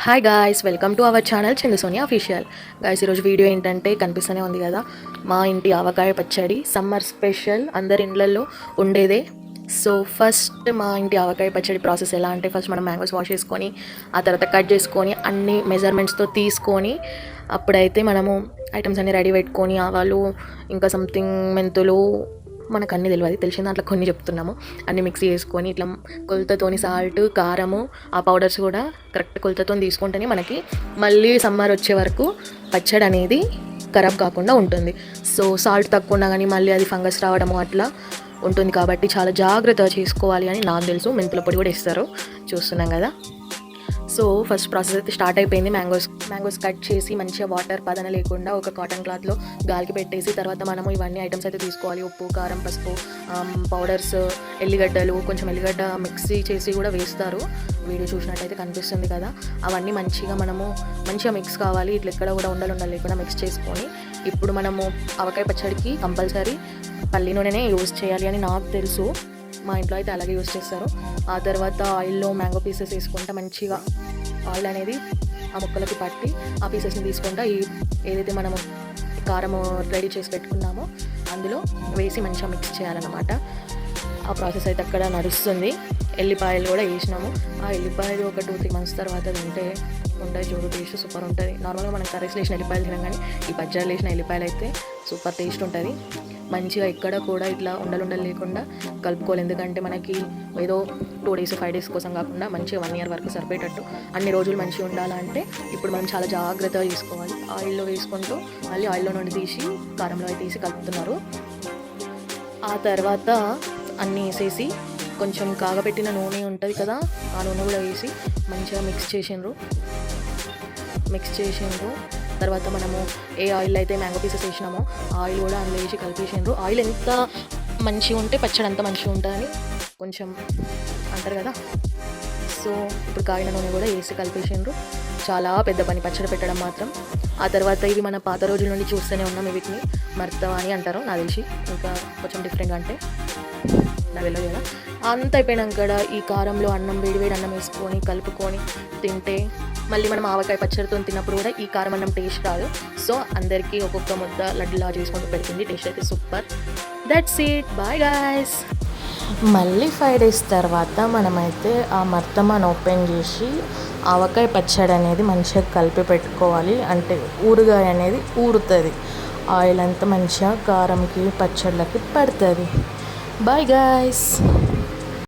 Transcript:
Hi guys welcome to our channel Chandu Sonia official guys ఈరోజు video ఏంటంటే కనిపిస్తూనే ఉంది కదా? మా ఇంటి ఆవకాయ పచ్చడి సమ్మర్ స్పెషల్ అందరి ఇండ్లలో ఉండేదే. సో ఫస్ట్ మా ఇంటి ఆవకాయ పచ్చడి ప్రాసెస్ ఎలా అంటే ఫస్ట్ మనం మ్యాంగోస్ వాష్ చేసుకొని ఆ తర్వాత కట్ చేసుకొని అన్ని మెజర్మెంట్స్తో తీసుకొని అప్పుడైతే మనము ఐటమ్స్ అన్ని రెడీ పెట్టుకొని ఆవాలు ఇంకా సంథింగ్ మెంతులు మనకు అన్నీ తెలియదు తెలిసిన దాంట్లో కొన్ని చెప్తున్నాము. అన్ని మిక్స్ చేసుకొని ఇట్లా కొలతతోని సాల్ట్ కారము ఆ పౌడర్స్ కూడా కరెక్ట్ కొలతతో తీసుకుంటేనే మనకి మళ్ళీ సమ్మర్ వచ్చే వరకు పచ్చడి అనేది ఖరాబ్ కాకుండా ఉంటుంది. సో సాల్ట్ తక్కువ ఉన్నా కానీ మళ్ళీ అది ఫంగస్ రావడము అట్లా ఉంటుంది కాబట్టి చాలా జాగ్రత్తగా చేసుకోవాలి అని నాకు తెలుసు. మెంతుల పొడి కూడా ఇస్తారు చూస్తున్నాం కదా. సో ఫస్ట్ ప్రాసెస్ అయితే స్టార్ట్ అయిపోయింది. మ్యాంగోస్ మ్యాంగోస్ కట్ చేసి మంచిగా వాటర్ పదన లేకుండా ఒక కాటన్ క్లాత్లో గాలికి పెట్టేసి తర్వాత మనము ఇవన్నీ ఐటమ్స్ అయితే తీసుకోవాలి. ఉప్పు కారం పసుపు పౌడర్స్ ఎల్లిగడ్డలు కొంచెం ఎల్లిగడ్డ మిక్సీ చేసి కూడా వేస్తారు. వీడియో చూసినట్టయితే కనిపిస్తుంది కదా. అవన్నీ మంచిగా మనము మంచిగా మిక్స్ కావాలి. ఇట్లా ఎక్కడ కూడా ఉండలు ఉండాలి లేకుండా మిక్స్ చేసుకొని ఇప్పుడు మనము ఆవకాయ పచ్చడికి కంపల్సరీ పల్లి నూనెనే యూజ్ చేయాలి అని నాకు తెలుసు. మా ఇంట్లో అయితే అలాగే యూస్ చేస్తారు. ఆ తర్వాత ఆయిల్లో మ్యాంగో పీసెస్ వేసుకుంటా మంచిగా ఆయిల్ అనేది ఆ ముక్కలకి పట్టి ఆ పీసెస్ని తీసుకుంటా ఈ ఏదైతే మనము కారం రెడీ చేసి పెట్టుకున్నామో అందులో వేసి మంచిగా మిక్స్ చేయాలన్నమాట. ఆ ప్రాసెస్ అయితే అక్కడ నడుస్తుంది. ఎల్లిపాయలు కూడా వేసినాము. ఆ ఎల్లిపాయలు ఒక టూ త్రీ మంత్స్ తర్వాత తింటే ఉంటాయి చూడు టేస్ట్ సూపర్ ఉంటుంది. నార్మల్గా మనం కర్రీస్ వేసిన ఎల్లిపాయలు తినగానే కానీ ఈ పచ్చళ్ళు వేసిన ఎల్లిపాయలు అయితే సూపర్ టేస్ట్ ఉంటుంది. మంచిగా ఎక్కడ కూడా ఇట్లా ఉండలుండలు లేకుండా కలుపుకోవాలి. ఎందుకంటే మనకి ఏదో టూ డేస్ ఫైవ్ డేస్ కోసం కాకుండా మంచిగా వన్ ఇయర్ వరకు సరిపోయేటట్టు అన్ని రోజులు మంచిగా ఉండాలంటే ఇప్పుడు మనం చాలా జాగ్రత్తగా తీసుకోవాలి ఆయిల్లో వేసుకుంటూ మళ్ళీ ఆయిల్లో నుండి తీసి కారంలో తీసి కలుపుతున్నారు. ఆ తర్వాత అన్నీ వేసేసి కొంచెం కాగబెట్టిన నూనె ఉంటుంది కదా ఆ నూనె కూడా వేసి మంచిగా మిక్స్ చేసిండ్రు. మిక్స్ చేసిండ్రు. తర్వాత మనము ఏ ఆయిల్ అయితే మ్యాంగో పీసెస్ వేసినామో ఆ ఆయిల్ కూడా అందులో వేసి కలిపేసిండ్రు ఆయిల్ ఎంత మంచిగా ఉంటే పచ్చడి అంత మంచిగా ఉంటుందని కొంచెం అంటారు కదా. సో ఇప్పుడు కాగిన నూనె కూడా వేసి కలిపేసిండ్రు చాలా పెద్ద పని పచ్చడి పెట్టడం మాత్రం. ఆ తర్వాత ఇవి మన పాత రోజుల నుండి చూస్తూనే ఉన్నాం వీటిని మర్త అని అంటారు నా తెలిసి ఇంకా కొంచెం డిఫరెంట్గా అంటే. నాకు తెలియదు కదా అంత అయిపోయినాక ఈ కారంలో అన్నం వేడివేడి అన్నం వేసుకొని కలుపుకొని తింటే మళ్ళీ మనం ఆవకాయ పచ్చడితో తిన్నప్పుడు కూడా ఈ కారం అన్నం టేస్ట్ రాదు. సో అందరికీ ఒక్కొక్క ముద్ద లడ్డులా చేసుకుంటూ పెడుతుంది. టేస్ట్ అయితే super. That's it bye guys మళ్ళీ ఫైవ్ డేస్ తర్వాత మనమైతే ఆ మర్తమాన్ ఓపెన్ చేసి ఆవకాయ పచ్చడి అనేది మంచిగా కలిపి పెట్టుకోవాలి. అంటే ఊరుగాయ అనేది ఊరుతుంది. ఆయిల్ అంతా మంచిగా కారంకి పచ్చళ్ళకి పడుతుంది. Bye guys